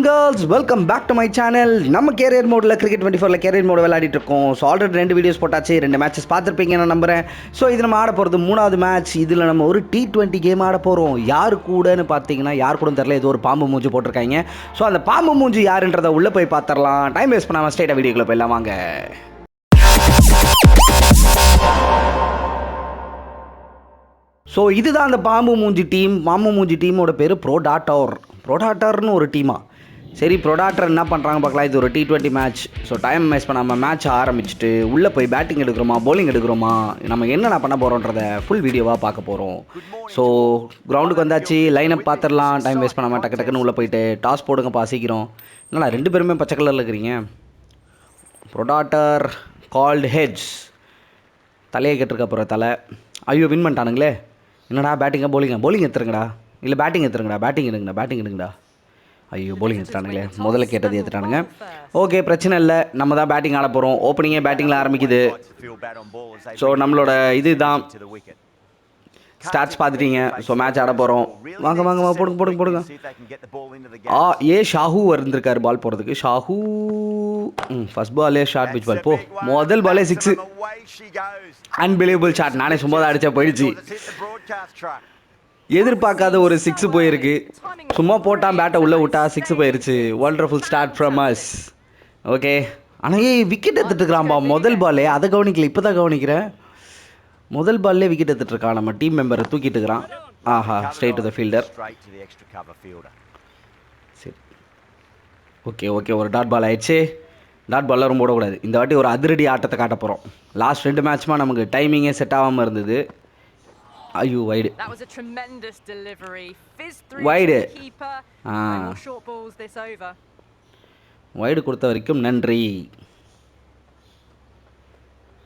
Boys girls welcome back to my channel நம்ம career மோடில் cricket twenty ஃபோரில் career mode விளையாடிட்டு இருக்கோம். ஸோ ஆல்ரெடி ரெண்டு வீடியோஸ் போட்டாச்சு. ரெண்டு மேட்சஸ் பார்த்துருப்பீங்க நான் நம்புறேன். ஸோ இது நம்ம ஆட போகிறது மூணாவது மேட்ச் இதில் நம்ம ஒரு டி டுவெண்ட்டி கேம் ஆட போகிறோம் யார் கூடன்னு பார்த்தீங்கன்னா யார் கூட தெரில ஏதோ ஒரு பாம்பு மூஞ்சி போட்டிருக்காங்க. ஸோ அந்த பாம்பு மூஞ்சி யாருன்றதை உள்ளே போய் பார்த்துடலாம். டைம் வேஸ்ட் பண்ணாமல் ஸ்டேட்டை வீடியோக்குள்ளே போயிடலாம். வாங்க. ஸோ இதுதான் அந்த பாம்பு மூஞ்சி டீம் பாம்பு மூஞ்சி டீமோட பேர் ப்ரோடாட்டோர் ப்ரோடாட்டர்னு ஒரு டீமா சரி ப்ரொடாக்டர் என்ன பண்ணுறாங்க பார்க்கலாம். இது ஒரு T twenty match so time waste பண்ணாமல் மேட்ச் ஆரம்பிச்சுட்டு உள்ளே போய் பேட்டிங் எடுக்கிறோமா போலிங் எடுக்கிறோமா நம்ம என்னென்ன பண்ண போகிறோன்றத ஃபுல் வீடியோவாக பார்க்க போகிறோம் ஸோ கிரவுண்டுக்கு வந்தாச்சு லைனப் பார்த்துடலாம் டைம் வேஸ்ட் பண்ணாமல் டக்கு டக்குன்னு உள்ளே போயிட்டு டாஸ் போடுங்கப்பா சீக்கிரம் என்னடா ரெண்டு பேருமே பச்சை கலரில் இருக்கிறீங்க? ப்ரொடாட்டர் கால்டு ஹெட்ஸ் தலையை கெட்டிருக்க போகிற தலை. ஐயோ வின் பண்ணிட்டானுங்களே. என்னடா பேட்டிங்காக bowling போலிங் எடுத்துருங்கடா. இல்லை பேட்டிங் எடுத்துருங்கடா பேட்டிங் எடுங்கடா பேட்டிங் எடுங்கடா. ஐயோ bowling எடுத்துட்டானுங்களே. முதல்ல கேட்டது எடுத்துட்டானுங்க. ஓகே பிரச்சனை இல்லை. நம்ம தான் பேட்டிங் ஆட போகிறோம் ஓப்பனிங்கே பேட்டிங்கில் ஆரம்பிக்குது. ஸோ நம்மளோட இதுதான். ஸ்டாட்ஸ் பார்த்துட்டீங்க. ஸோ மேட்ச் ஆட போகிறோம் வாங்க வாங்க வாங்க போடுங்க போடுங்க போடுங்க. ஆ ஏ ஷாஹூ இருந்திருக்காரு பால் போகிறதுக்கு ஷாஹூ. ம் ஃபர்ஸ்ட் பாலே ஷார்ட் பிச் பால் போ. முதல் பாலே சிக்ஸு அன்பிலீவபிள் ஷாட் நானே சும்மா தான் அடிச்சா போயிடுச்சு. எதிர்பார்க்காத ஒரு சிக்ஸ் போயிருக்கு. சும்மா போட்டான் பேட்டை உள்ளே விட்டா சிக்ஸ் போயிருச்சு. Wonderful start from us okay ஆனால் ஏய் விக்கெட் எடுத்துட்டுருக்கிறான்பா. முதல் பாலே அதை கவனிக்கல. இப்போ தான் கவனிக்கிறேன். முதல் பால்லே விக்கெட் எடுத்துட்டுருக்கான். நம்ம டீம் மெம்பரை தூக்கிட்டு இருக்கிறான் ஆஹா ஸ்ட்ரைட் டு த ஃபீல்டர் சரி. ஓகே ஓகே ஒரு டாட் பால் ஆயிடுச்சு. டாட் பால்லாம் ரொம்ப விடக்கூடாது. இந்த வாட்டி ஒரு அதிரடி ஆட்டத்தை காட்ட போகிறோம் லாஸ்ட் ரெண்டு மேட்ச்மா நமக்கு டைமிங்கே செட் ஆகாமல் இருந்தது. ஐயோ wide That was a tremendous delivery. Fizz through Wide to it. the keeper. Ah. No more short balls this over. Wide கொடுத்த வரைக்கும் நன்றி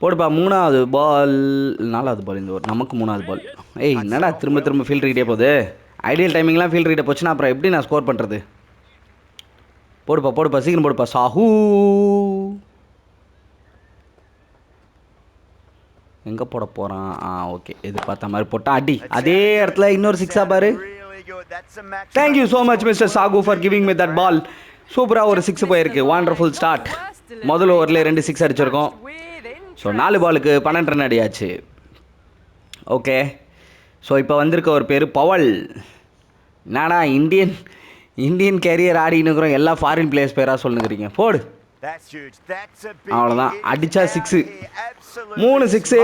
போடுப்பா மூணாவது பால் நாலாவது பால் இந்த ஒரு நமக்கு மூணாவது பால் ஏய் என்னடா திரும்ப திரும்ப ஃபீல்ட் ரீடே போகுது ஐடியல் டைமிங்லாம் ஃபீல்ட் ரீடே போச்சுன்னா அப்புறம் எப்படி நான் ஸ்கோர் பண்ணுறது போடுப்பா போடுப்பா சீக்கிரம் போடுப்பா சாஹூ எங்கே போட போகிறான் ஆ ஓகே. எதிர்பார்த்த மாதிரி போட்டான் அடி. அதே இடத்துல இன்னொரு சிக்ஸா பாரு. Thank you so much mister Sahu for giving me that ball சூப்பராக ஒரு சிக்ஸ் போயிருக்கு. வண்டர்ஃபுல் ஸ்டார்ட் முதல் ஓவரில் ரெண்டு சிக்ஸ் அடிச்சிருக்கோம். ஸோ நாலு பாலுக்கு பன்னெண்டு ரன் அடியாச்சு. ஓகே ஸோ இப்போ வந்திருக்க ஒரு பேர் பவல். என்னடா இந்தியன் இந்தியன் கேரியர் ஆடினுக்கிறோம் எல்லா ஃபாரின் பிளேயர்ஸ் பேராக சொல்லுங்கிறீங்க. போடு. அவ்வளோதான் அடிச்சா சிக்ஸு மூணு சிக்ஸு.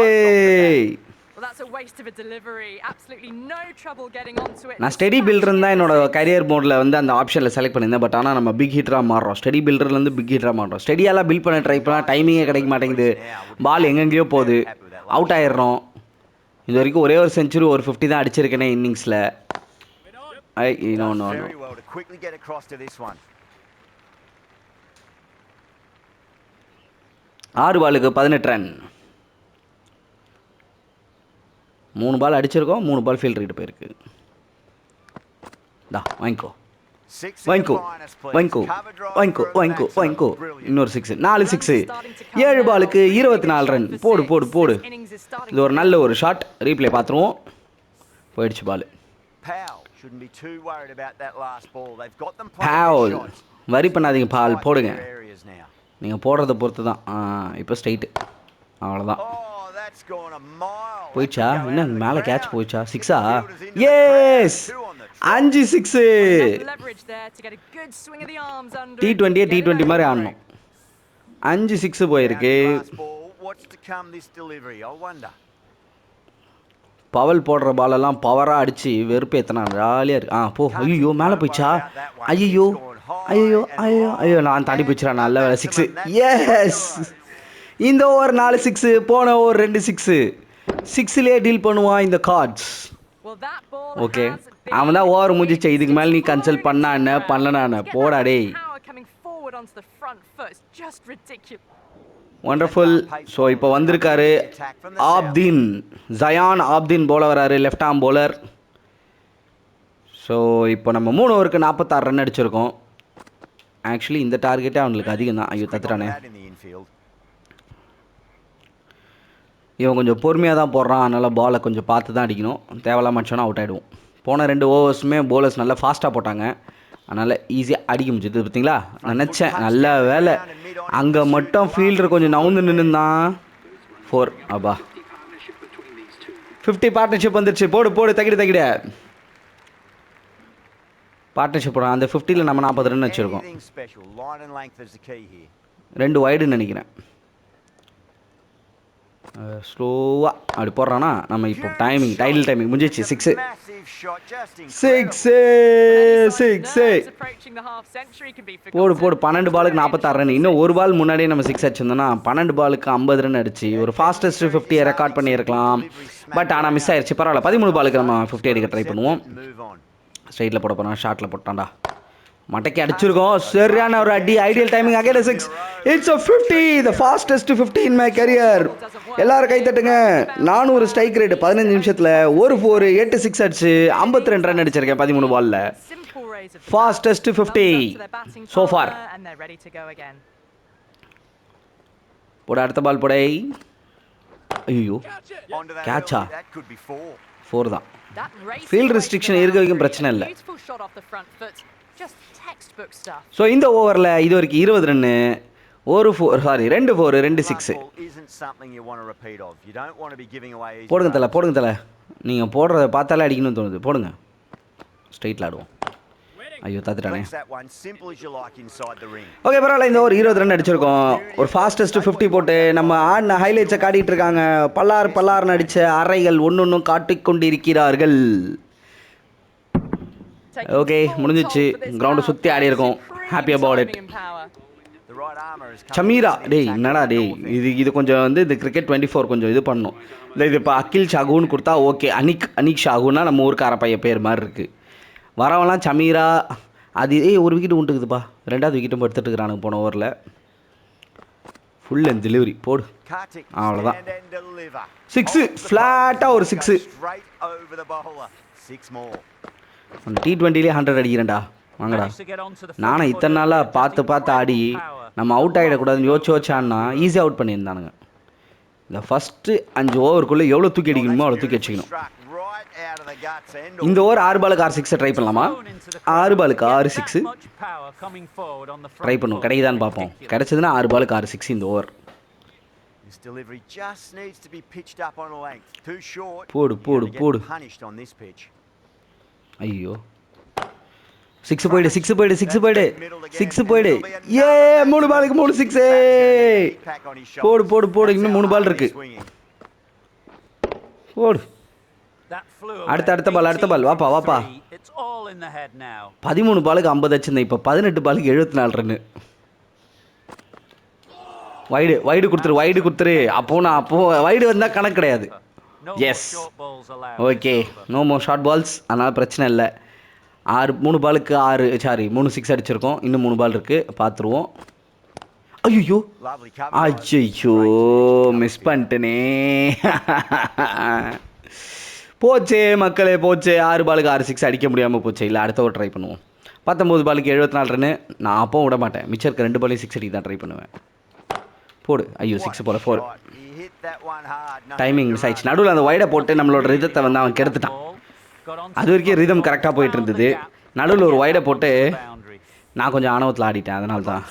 நான் ஸ்டெடி பில்டர் தான் என்னோட கரியர் மோடில் வந்து அந்த ஆப்ஷனில் செலக்ட் பண்ணியிருந்தேன். பட் ஆனால் நம்ம பிக் ஹீட்டராக மாறுறோம். ஸ்டெடி பில்டர்லேருந்து பிக் ஹீட்டராக மாறுறோம். ஸ்டெடியெல்லாம் பில்ட் பண்ண ட்ரை பண்ணால் டைமிங்கே கிடைக்க மாட்டேங்குது. பால் எங்கெங்கேயோ போகுது. அவுட் ஆயிடுறோம். இது வரைக்கும் ஒரே ஒரு செஞ்சுரி ஒரு ஃபிஃப்டி தான் அடிச்சிருக்கேனே இன்னிங்ஸில் ஐ one. ஆறு பாலுக்கு பதினெட்டு ரன் மூணு பால் அடிச்சிருக்கோம் மூணு பால் ஃபீல்ட் ரீட் போயிருக்கு. டா வாங்கிக்கோ. வாங்கிக்கோ. வாங்கிக்கோ. வாங்கிக்கோ வாங்கிக்கோ. வாங்கிக்கோ. இன்னொரு சிக்ஸ் நாலு சிக்ஸு ஏழு பாலுக்கு இருபத்தி நாலு ரன் போடு போடு போடு. இது ஒரு நல்ல ஒரு ஷாட் ரீப்ளே பார்த்துருவோம். போயிடுச்சு பால் Powell. Shouldn't be too worried about that last ball. They've got them பாவல் playing their shots. வரி பண்ணாதீங்க பால் போடுங்க. நீங்கள் போடுறத பொறுத்து தான் இப்போ ஸ்ட்ரைட்டு அவ்வளோதான் Oh. போயிடுச்சா என்ன மேலே கேட்ச். போயிடுச்சா சிக்ஸா எஸ். அஞ்சு சிக்ஸு. டி டுவெண்ட்டியே டி டுவெண்ட்டி. மாதிரி ஆடணும் அஞ்சு சிக்ஸ் போயிருக்கு. பவல் போடுற பாலெல்லாம் பவராக அடித்து வெறுப்பு எத்தனா ஜாலியாக இருக்கு ஆ போ ஐயோ மேலே போயிடுச்சா ஐயோ ஐயோ ஐயோ ஐயோ நான் தாண்டி போயிடுச்சுடா நல்ல வேலை சிக்ஸு எஸ் இந்த ஓவர் நாலு சிக்ஸு போன ஓவர் ரெண்டு சிக்ஸு சிக்ஸ்லேயே டீல் பண்ணுவான் இந்த கார்ட்ஸ் ஓகே அவன் தான் ஓவர் முடிஞ்சிச்சு. இதுக்கு மேலே நீ கன்சல்ட் பண்ணா என்ன? பண்ணனா என்ன? போடா டேய். ஒண்டர்ஃபுல் ஸோ இப்போ வந்திருக்காரு ஆப்தீன் ஜயான் ஆப்தீன் போல வராரு. லெஃப்ட் ஆம் போலர் ஸோ இப்போ நம்ம மூணு ஓவருக்கு நாற்பத்தாறு ரன் அடிச்சிருக்கோம். ஆக்சுவலி இந்த டார்கெட்டே அவங்களுக்கு அதிகம் தான் ஐயோ தத்துறானே that in the infield. இவன் கொஞ்சம் பொறுமையாக தான் போடுறான். அதனால் பாலை கொஞ்சம் பார்த்து தான் அடிக்கணும். தேவையில்லாம அடிச்சோன்னா அவுட் ஆகிடுவோம் போன ரெண்டு ஓவர்ஸுமே போலர்ஸ் நல்லா ஃபாஸ்ட்டாக போட்டாங்க. அதனால் ஈஸியாக அடிக்க முடிஞ்சது பார்த்தீங்களா நினச்சேன் நல்ல வேலை. அங்கே மட்டும் ஃபீல்டர் கொஞ்சம் நவுந்து நின்றுந்தான் ஃபோர் அப்பா. ஃபிஃப்டி பார்ட்னர்ஷிப் வந்துருச்சு. போடு போடு தகிடு தகிட. பார்ட்னர்ஷிப் போடுறோம் அந்த ஃபிஃப்டியில் நம்ம நாற்பது ரன் வச்சுருக்கோம். ரெண்டு வைடுன்னு நினைக்கிறேன். ஸ்லோவாக அப்படி போடுறான்னா நம்ம இப்போ டைமிங் டைட்டில் டைமிங் முடிஞ்சிச்சு சிக்ஸு சிக்ஸு சிக்ஸு போடு. போடு. பன்னெண்டு பாலுக்கு நாற்பத்தாறு ரன் இன்னும் ஒரு பால் முன்னாடியே நம்ம சிக்ஸ் அடிச்சிருந்தோம்னா பன்னெண்டு பாலுக்கு ஐம்பது ரன் அடிச்சு ஒரு ஃபாஸ்டஸ்ட் ஃபிஃப்டியை ரெக்கார்ட் பண்ணியிருக்கலாம். பட் ஆனால் மிஸ் ஆயிடுச்சு பரவாயில்ல. பதிமூணு பாலுக்கு நம்ம ஃபிஃப்டி அடிக்க ட்ரை பண்ணுவோம். ஸ்ட்ரைட்டில் போட போகிறோம் ஷார்ட்டில் போட்டான்டா. மட்டைக்கு அடிச்சிருக்கோம். சரியான ஒரு அடி ideal timing again six it's a fifty the fastest fifty in my career எல்லாரும் கை தட்டுங்க. நானூறு ஸ்ட்ரைக் ரேட் பதினஞ்சு நிமிஷத்தில் ஒரு ஃபோர் எட்டு சிக்ஸ் அடிச்சு ஐம்பத்தி ரெண்டு ரன் அடிச்சிருக்கேன் பதிமூணு பாலில் ஃபாஸ்டஸ்ட் ஃபிஃப்டி ஸோ ஃபார் போட அடுத்த பால் போடை. ஐயோ கேட்சா ஃபோர் தான். ஃபீல்ட் ரெஸ்ட்ரிக்ஷன் இருக்க வரைக்கும் பிரச்சனை இல்லை. ஸோ இந்த ஓவரில் இது வரைக்கும் இருபது ரன்னு ஒரு ஃபோர் சாரி ரெண்டு ஃபோர் ரெண்டு சிக்ஸு போடுங்க தலை. போடுங்க தலை. நீங்கள் போடுறத பார்த்தாலே அடிக்கணும்னு தோணுது. போடுங்க. ஸ்ட்ரைட்டில் ஆடுவோம். ஐயோ தத்துட்டானே. ஓகே பரவாயில்ல இந்த ஒரு இருபது ரன் அடிச்சிருக்கோம். ஒரு ஃபாஸ்டஸ்ட் ஃபிஃப்டி போட்டு நம்ம ஆடின ஹைலைட்ஸை காட்டிட்டு இருக்காங்க. பல்லார் பல்லார்னு அடித்த அறைகள் ஒன்று ஒன்றும் காட்டிக்கொண்டிருக்கிறார்கள். Full முடிஞ்சிச்சு. half. சுத்தி ஆடி இருக்கோம். Armour has come சமீரா டேய் என்னடா டேய். இது இது கொஞ்சம் வந்து இந்த கிரிக்கெட் டுவெண்ட்டி ஃபோர் கொஞ்சம் இது பண்ணும். இல்லை இது இப்போ அகில் ஷாகுன்னு கொடுத்தா ஓகே அனிக் அனிக் ஷாகுன்னா நம்ம ஊருக்கார பையன் பேர் மாதிரி இருக்குது வரவன்லாம் சமீரா அது ஏய் ஒரு விக்கெட் உண்டுக்குதுப்பா. ரெண்டாவது விக்கெட்டும் எடுத்துட்டு இருக்கிறானுங்க போன ஓவரில் ஃபுல் அண்ட் டெலிவரி போடு. Flat ஆ ball, ஒரு goes டி டுவெண்ட்டிலே ஹண்ட்ரட் அடிக்கிறேன்டா. வாங்கடா. நானும் இத்தனை நாளாக பார்த்து பார்த்து ஆடி நம்ம அவுட் ஆகிடக்கூடாதுன்னு யோசிச்சு யோசிச்சு ஆடினா ஈஸியாக அவுட் பண்ணியிருந்தானுங்க. இந்த ஃபஸ்ட்டு அஞ்சு ஓவருக்குள்ளே எவ்வளோ தூக்கி அடிக்கணுமோ அவ்வளோ தூக்கி and இந்த ஓவர் ஆறு பாலுக்கு ஆறு சிக்ஸை ட்ரை பண்ணலாமா? ஆறு பாலுக்கு ஆறு சிக்ஸு ட்ரை பண்ணுவோம். கிடைக்குதான்னு பார்ப்போம். கிடைச்சதுன்னா ஆறு பாலுக்கு ஆறு சிக்ஸ் இந்த over This delivery just needs to be pitched up on length. Too short. Punished on this pitch. ஐயோ. சிக்ஸ் போயிடு சிக்ஸ் போயிடு சிக்ஸ் போயிடு. சிக்ஸ் போயிடு. ஏ மூணு பாலுக்கு மூணு சிக்ஸ் போடு போடு போடு. இன்னும் மூணு பால் இருக்கு. போடு. அடுத்த, அடுத்த பால் அடுத்த பால். வாப்பா, வாப்பா. பதிமூணு பாலுக்கு ஐம்பது வச்சிருந்தேன் இப்போ பதினெட்டு பாலுக்கு எழுபத்தி நாலு ரன்னு வைடு வைடு கொடுத்துரு வைடு கொடுத்துரு. அப்போ நான் அப்போ வைடு வந்தால் கணக்கு கிடையாது. Yes okay no more short balls அதனால் பிரச்சனை இல்லை. ஆறு மூணு பாலுக்கு ஆறு சாரி மூணு சிக்ஸ் அடிச்சிருக்கோம். இன்னும் மூணு பால் இருக்குது பார்த்துருவோம் ஐயோ. ஐயோ மிஸ் பண்ணிட்டேனே. போச்சே மக்களே போச்சே. ஆறு பாலுக்கு ஆறு சிக்ஸ் அடிக்க முடியாமல் போச்சே. இல்லை அடுத்த ஒரு ட்ரை பண்ணுவோம். பத்தொம்போது பாலுக்கு எழுபத்தி நாலு ரன்னு நான் அப்போ விட மாட்டேன். மிச்சம் இருக்க ரெண்டு பாலையும் சிக்ஸ் அடிக்க தான் ட்ரை பண்ணுவேன். போடு. ஐயோ சிக்ஸ் போல ஃபோர் டைமிங் மிஸ் ஆயிடுச்சு. நடுவில் அந்த வைடை போட்டு நம்மளோட ரிதத்தை வந்து அவன் கெடுத்துட்டான். அது வரைக்கும் ரிதம் கரெக்டாக போயிட்டு இருந்தது. நடுவில் ஒரு வைடை போட்டு நான் கொஞ்சம் ஆணவத்தில் ஆடிட்டேன் அதனால தான்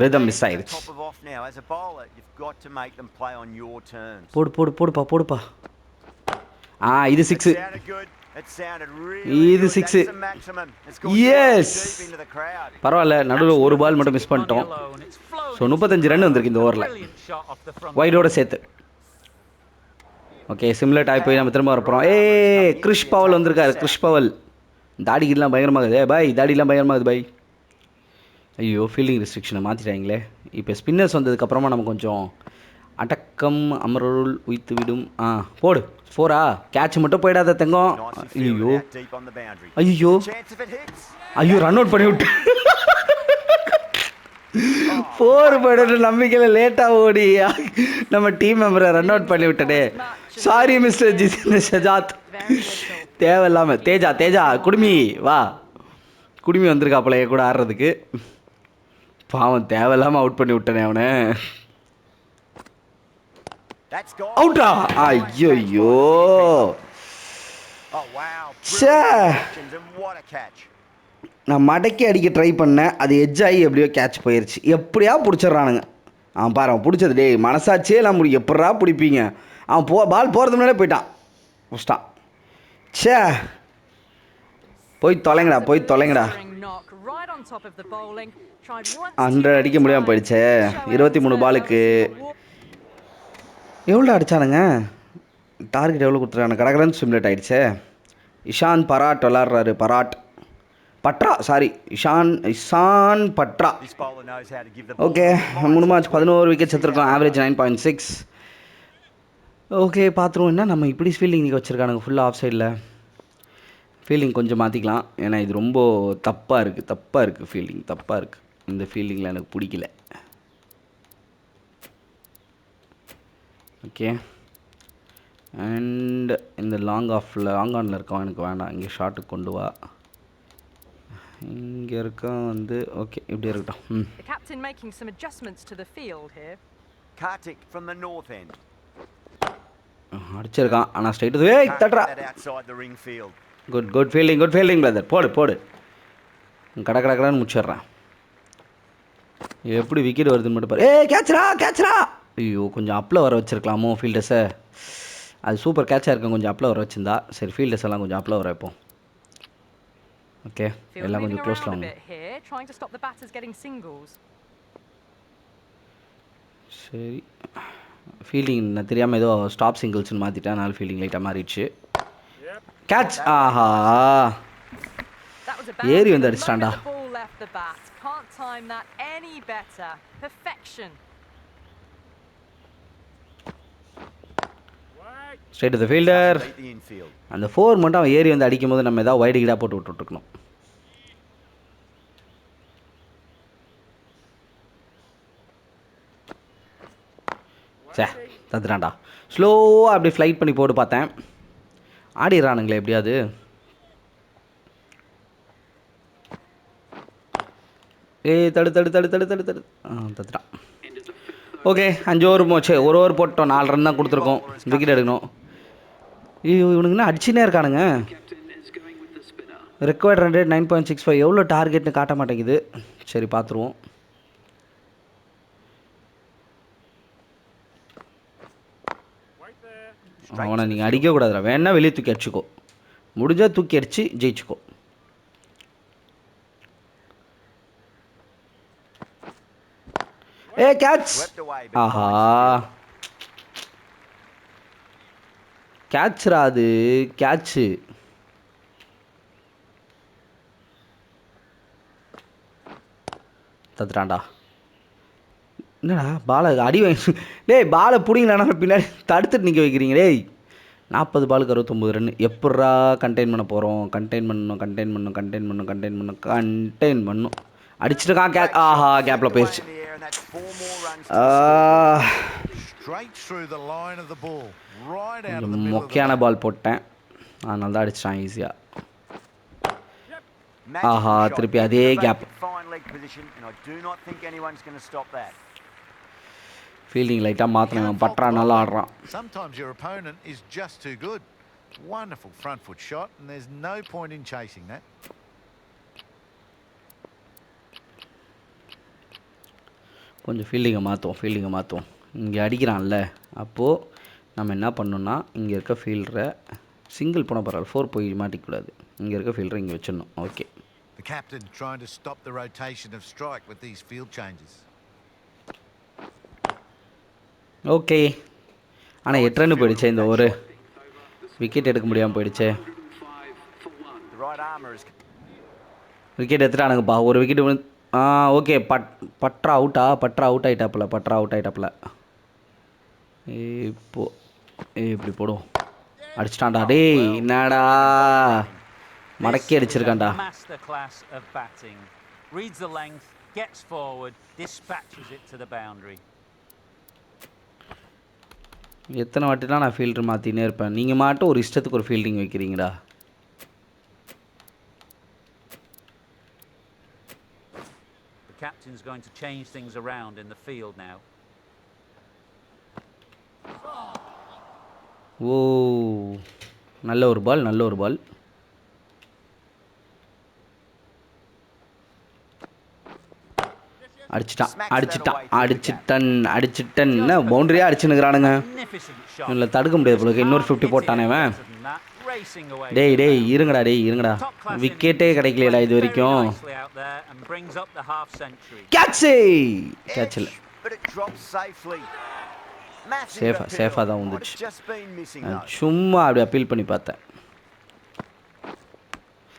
at the ஆயிடுச்சு. போடு போடு போடுப்பா போடுப்பா. ஆ இது சிக்ஸு இது the crowd. பரவாயில்ல நடுவில் ஒரு பால் மட்டும் மிஸ் பண்ணிட்டோம். ஸோ முப்பத்தஞ்சு ரன் வந்திருக்கு இந்த ஓவரில் வைடோட சேர்த்து. ஓகே சிம்லர் டாய் போய் நம்ம திரும்ப வரப்போகிறோம் ஏ கிறிஷ் பவல் வந்திருக்காரு கிறிஷ் பவல் தாடிக்கெல்லாம் பயங்கரமாகுது ஏ பாய் தாடிலாம் பயங்கரமாகுது பாய் ஐயோ ஃபீல்டிங் ரெஸ்ட்ரிக்ஷனை மாற்றிட்டாங்களே இப்போ ஸ்பின்னர்ஸ் வந்ததுக்கப்புறமா நம்ம கொஞ்சம் அடக்கம் அமருள் உய்த்து விடும் ஆ போடு. ஃபோரா கேட்ச் மட்டும் போயிடாத தங்கம். ஐயோ ஐயோ ஐயோ ரன் அவுட் பண்ணி விட்டு. ஃபோர் போய்ட்டு நம்பிக்கையில் லேட்டாக ஓடி. நம்ம டீம் மெம்பரை ரன் அவுட் பண்ணி விட்டனே. சாரி மிஸ்டர் ஜிதேந்திர ஷஜாத் தேவையில்லாம. தேவையில்லாமல் தேஜா தேஜா குடுமி வா. குடுமி வந்திருக்காப்புல கூட ஆடுறதுக்கு. பாவம் தேவையில்லாமல் அவுட் பண்ணி விட்டனே அவனை. What a catch. நான் மடக்கி அடிக்க ட்ரை பண்ணேன். அது எட்ஜ் ஆகி எப்படியோ கேட்ச் போயிடுச்சு எப்படியா பிடிச்சிட்றானுங்க. அவன் பாரு அவன் பிடிச்சது. டேய் மனசாட்சியே இல்லாம முடியும் எப்படா பிடிப்பீங்க? அவன் போ பால் போகிறது முன்னாடியே போயிட்டான். முடிச்சிட்டான் ச்சே. போய் தொலைங்கடா போய் தொலைங்கடா. too அடிக்க many முடியாம times. போயிடுச்சே. இருபத்தி மூணு பாலுக்கு. எவ்வளோ அடித்தானுங்க டார்கெட் எவ்வளோ கொடுத்துருக்காங்க? கடகடன் சிம்லேட் ஆகிடுச்சே இஷான் பராட் விளாட்றாரு பராட். பட்ரா சாரி இஷான் இஷான் பட்ரா. ஓகே மூணு மேட்ச் பதினோரு wicket செத்துருக்கலாம் average nine point six okay பார்த்துருவோம் என்ன நம்ம இப்படி ஃபீல்டிங் நீங்கள் வச்சுருக்கானுங்க ஃபுல்லாக ஆஃப் சைடில் ஃபீல்டிங் கொஞ்சம் மாற்றிக்கலாம் ஏன்னா இது ரொம்ப தப்பாக இருக்குது தப்பாக இருக்குது ஃபீல்டிங் தப்பாக இருக்குது இந்த ஃபீல்டிங்கில் எனக்கு பிடிக்கல. ஓகே அண்ட் இந்த லாங் ஆஃபில் லாங் ஆனில் இருக்கவன் எனக்கு வேண்டாம் இங்கே ஷார்ட்டுக்கு கொண்டு வா. இங்கே இருக்கான் வந்து ஓகே இப்படி இருக்கட்டும். ம். The captain making some adjustments to the field here. Kartik from the north end. அடிச்சிருக்கான். ஆனால் ஸ்ட்ரைட்டு ஏய் get that outside the ring field. Good good fielding good fielding brother போடு போடு. கட கட கடன்னு முடிச்சிடுறேன். எப்படி விக்கெட் வருதுன்னு மட்டும் பாரு. ஏய் கேட்ச்ரா கேட்ச்ரா ஐயோ கொஞ்சம் அப்பில் வர வச்சிருக்கலாமோ ஃபீல்டர்ஸை அது சூப்பர் கேட்சாக இருக்கும் கொஞ்சம் அப்பில் வர வச்சிருந்தா சரி ஃபீல்டர்ஸ் எல்லாம் கொஞ்சம் அப்பில் வர வைப்போம். ஓகே எல்லாம் கொஞ்சம் க்ளோஸில் வாங்க. சரி. ஃபீல்டிங் நான் தெரியாமல் ஏதோ ஸ்டாப் சிங்கிள்ஸ்னு மாற்றிட்டேன் அதனால ஃபீல்டிங் லைட்டாக மாறிடுச்சு. கேட்ச் ஆஹா! ஏறி வந்து அடிச்சிட்டான்டா. Can't time that any better. Perfection. Straight the fielder அந்த ஃபோர் மட்டும் அவன் ஏறி வந்து அடிக்கும் போது நம்ம ஏதாவது வைடு கீடாக போட்டு விட்டுருக்கணும் சே தந்துடாண்டா ஸ்லோவாக அப்படி ஃப்ளைட் பண்ணி போட்டு பார்த்தேன். ஆடிடுறானுங்களே எப்படியாவது. ஏய் தடு தடு தடு தடு தடு தடு. ஆ தத்துட்டான் ஓகே அஞ்சு ஓவர் போச்சு. ஒரு ஓவர் போட்டோம். நாலு ரன் தான் கொடுத்துருக்கோம். விக்கெட் எடுக்கணும். ஐயோ இவனுங்க அடிச்சுனே இருக்கானுங்க. Required run rate nine point six five எவ்வளோ டார்கெட்னு காட்ட மாட்டேங்குது. சரி பார்த்துருவோம். அவனை நீங்கள் அடிக்கக்கூடாதுடா. வேணா வெளியே தூக்கி அடிச்சுக்கோ. முடிஞ்சால் தூக்கி அடித்து ஜெயிச்சுக்கோ. ஏ கேட்ச் ஆஹா. கேட்ச்ரா அது. கேட்ச்சு தத்துறான்டா. என்னடா பாலை அடி வாங்கி டேய் பாலை பிடிங்களாண்ணா பின்னாடி தடுத்துட்டு நிற்க வைக்கிறீங்க டேய். நாற்பது பாலுக்கு அறுபத்தொம்பது ரன் எப்பட்றா கண்டெயின் பண்ண போகிறோம் கண்டெயின் பண்ணணும் கண்டெயின் பண்ணணும் கண்டெயின் பண்ணணும் கண்டெயின் பண்ணணும் கண்டெயின் பண்ணும் அடிச்சிருக்கான் கே ஆஹா கேப்பில் போயிடுச்சு that's four more runs ah, Straight through the line of the ball, right out of the middle மொக்கையான. பால் போட்டேன் அதனால தான் ஈஸியாக Magical ஆஹா, திருப்பி அதே that. ஃபீல்டிங் லைட்டாக பட்றா the நல்லா. ஆடுறான் Sometimes your opponent is just too good. Wonderful front foot shot, and there's no point in chasing that. கொஞ்சம் ஃபீல்டிங்கை மாற்றுவோம் ஃபீல்டிங்கை மாற்றுவோம் இங்கே அடிக்கிறான்ல அப்போது நம்ம என்ன பண்ணணும்னா இங்கே இருக்க ஃபீல்டரை சிங்கிள் போன பரவாயில்ல ஃபோர் போய் மாட்டிக்கூடாது. இங்கே இருக்க ஃபீல்டரை இங்கே வச்சிடணும். Okay The captain trying to stop the rotation of strike with these field changes. Okay ஆனால் எட்டு ரன் போயிடுச்சே இந்த ஒரு விக்கெட் எடுக்க முடியாமல் போயிடுச்சே. விக்கெட் எடுத்துட்டானுங்கப்பா ஒரு விக்கெட் ஓகே பட் பட்ரா அவுட்டா? பட்ரா அவுட் ஆயிட்டாப்புல பட்ரா அவுட் ஆயிட்டாப்புல. இப்போ ஏய் இப்படி போடும் அடிச்சிட்டான்டா. டேய் என்னடா? மடக்கி அடிச்சிருக்கான்டா. Reads the length, gets forward, dispatches it to the boundary. எத்தனை வாட்டிலாம் நான் ஃபீல்டர் மாற்றினே இருப்பேன்? நீங்கள் மாட்டும் ஒரு இஷ்டத்துக்கு ஒரு ஃபீல்டிங் வைக்கிறீங்கடா. captain's going to change things around in the field now. ஓ நல்ல ஒரு பால் நல்ல ஒரு பால் அடிச்சிட்டான் அடிச்சிட்டான் அடிச்சிட்டன் பவுண்டரியா பவுண்டரியாக அடிச்சுன்னுக்குறானுங்க இல்லை தடுக்க முடியாது இன்னொரு ஃபிஃப்டி போட்டானேவன் டேய் டேய் இருங்கடா டேய் இருங்கடா விக்கெட்டே கிடைக்கலையடா இது வரைக்கும். கேட்சே கேட்ச் இல்லை safe ஆ தான் வந்துச்சு. சும்மா அப்படி அப்பீல் பண்ணி பார்த்தேன்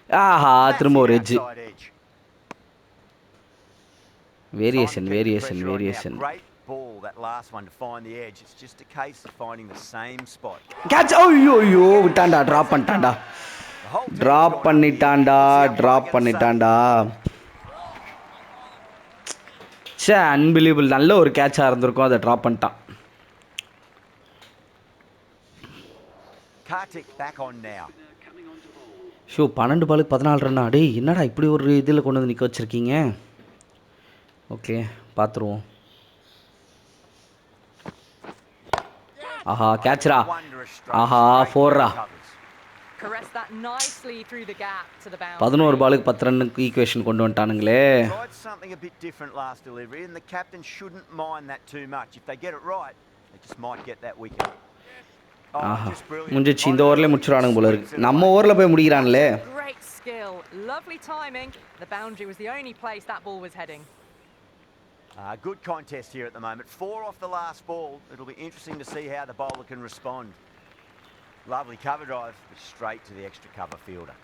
ஆஹா திரும்ப ஒரு edge. Variation variation. Variation Ball, that last one to find the edge. It's just a case of finding the same spot. Catch ஐயோ விட்டான்டா drop team's drop how drop they're gonna பண்ணிட்டான்டா சே அன்பிலீபிள் நல்ல ஒரு கேட்சாக இருந்திருக்கும் அதை ட்ராப் பண்ணிட்டான் save. Kartik back on now. So பன்னெண்டு பாலுக்கு பதினாலு ரன்னா டேய் என்னடா இப்படி ஒரு இதில் கொண்டு வந்து நிற்க வச்சுருக்கீங்க ஓகே பார்த்துருவோம் ஆஹா கேட்ச்ரா. ஆஹா ஃபோர்ரா. பதினோரு பாலுக்கு பத்து ரன்னுக்கு ஈக்குவேஷன் கொண்டு வந்துட்டானுங்களே. Oh, ஆஹா. முடிஞ்சிச்சு இந்த ஓவர்லேயே முடிச்சிடுவானுங்க போல இருக்கு நம்ம ஓவரில் போய் முடிக்கிறான்லே skill, lovely timing. The boundary was the only place that ball was heading. Uh, good contest here at the moment. Four off the last ball. It'll be interesting to see how the bowler can respond. Lovely cover drive, but straight to the extra cover fielder.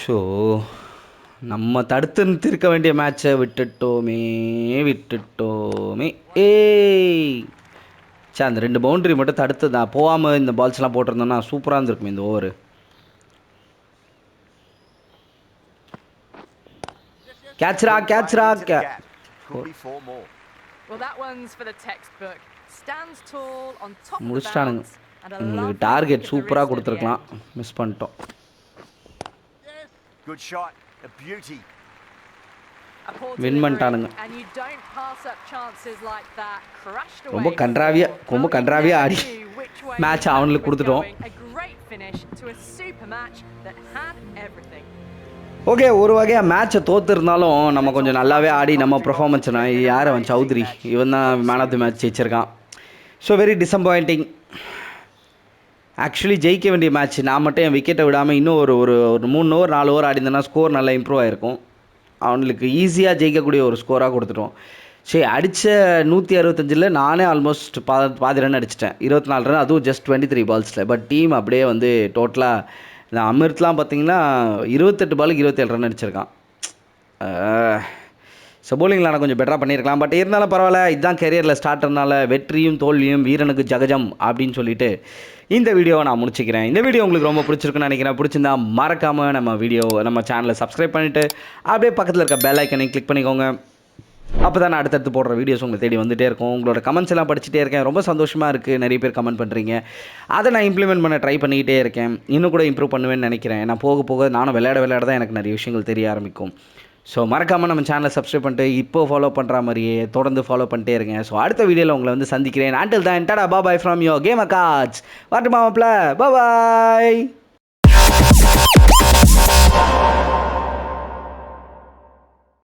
So நம்ம தடுத்து நிறுத்திருக்க வேண்டிய மேட்சை விட்டுட்டோமே விட்டுட்டோமே ஏய் சே அந்த ரெண்டு boundary மட்டும் தடுத்து தான் போகாமல் இந்த பால்ஸ்லாம் போட்டிருந்தோன்னா சூப்பராக இருந்திருக்குமே இந்த ஓவர் கேட்ச்ரா கேட்ச்ரா Into the கே gap. Could be four more. Well, that one's for the textbook. Stands tall on top of the முடிச்சிட்டானுங்க உங்களுக்கு டார்கெட் சூப்பராக கொடுத்துருக்கலாம். மிஸ் பண்ணிட்டோம் delivery, பண்ணிட்டானுங்க. ரொம்ப கன்றாவியா. ரொம்ப கன்றாவியா ஆடி மேட்ச் அவனுக்கு கொடுத்துட்டோம் ஓகே ஒரு வகையாக மேட்ச்சை தோத்துருந்தாலும் நம்ம கொஞ்சம் நல்லாவே ஆடி நம்ம பெர்ஃபார்மன்ஸ் யார் அவன்? சௌத்ரி. இவன் தான் மேன் ஆஃப் தி மேட்ச் ஜெயிச்சிருக்கான். ஸோ வெரி டிசப்பாயிண்டிங் ஆக்சுவலி ஜெயிக்க வேண்டிய மேட்ச் நான் மட்டும் என் விக்கெட்டை விடாமல் இன்னும் ஒரு ஒரு ஒரு மூணு ஓவர் நாலு ஓவர் ஆடிந்தேன்னா ஸ்கோர் நல்லா இம்ப்ரூவ் ஆகிருக்கும் அவனுக்கு ஈஸியாக ஜெயிக்கக்கூடிய ஒரு ஸ்கோராக கொடுத்துட்டோம். சரி அடித்த நூற்றி அறுபத்தஞ்சில் நானே ஆல்மோஸ்ட் பா பாதி ரன் அடிச்சிட்டேன். இருபத்தி நாலு ரன் அதுவும் ஜஸ்ட் டுவெண்ட்டி த்ரீ பால்ஸில் பட் டீம் அப்படியே வந்து டோட்டலாக இந்த அமிர்த்லாம் பார்த்தீங்கன்னா இருபத்தெட்டு பாலுக்கு இருபத்தேழு ரன் அடிச்சிருக்கான். ஸோ bowlingல நான் கொஞ்சம் பெட்டராக பண்ணியிருக்கலாம். பட் இருந்தாலும் பரவாயில்ல இதுதான் கெரியரில் ஸ்டார்டர்னால வெற்றியும் தோல்வியும் வீரனுக்கு ஜகஜம் அப்படின்னு சொல்லிட்டு இந்த வீடியோவை நான் முடிச்சுக்கிறேன். இந்த வீடியோ உங்களுக்கு ரொம்ப பிடிச்சிருக்குன்னு நினைக்கிறேன். பிடிச்சிருந்தா மறக்காமல் நம்ம வீடியோ நம்ம சேனலை சப்ஸ்கிரைப் பண்ணிவிட்டு அப்படியே பக்கத்தில் இருக்க பெல் ஐக்கனையும் கிளிக் பண்ணிக்கோங்க. அப்போ தான் நான் அடுத்தடுத்து போடுற வீடியோஸ் உங்களை தேடி வந்துட்டே இருக்கும். உங்களோட கமெண்ட்ஸ் எல்லாம் படிச்சுட்டே இருக்கேன். ரொம்ப சந்தோஷமாக இருக்குது நிறைய பேர் கமெண்ட் பண்ணுறீங்க அதை நான் இம்ப்ளிமெண்ட் பண்ண ட்ரை பண்ணிக்கிட்டே இருக்கேன். இன்னும் கூட இம்ப்ரூவ் பண்ணுவேன்னு நினைக்கிறேன். நான் போக போக நானும் விளையாட விளையாட தான் எனக்கு நிறைய விஷயங்கள் தெரிய ஆரம்பிக்கும். ஸோ மறக்காமல் நம்ம சேனலை சப்ஸ்கிரைப் பண்ணிட்டு இப்போ ஃபாலோ பண்ணுற மாதிரியே தொடர்ந்து ஃபாலோ பண்ணிட்டே இருங்க. ஸோ அடுத்த வீடியோவில் உங்களை வந்து சந்திக்கிறேன். ஆண்டில் தான் tata bye bye from yo game அக்காட்ஸ் வாட்டு மாமப்பில் பாபாய்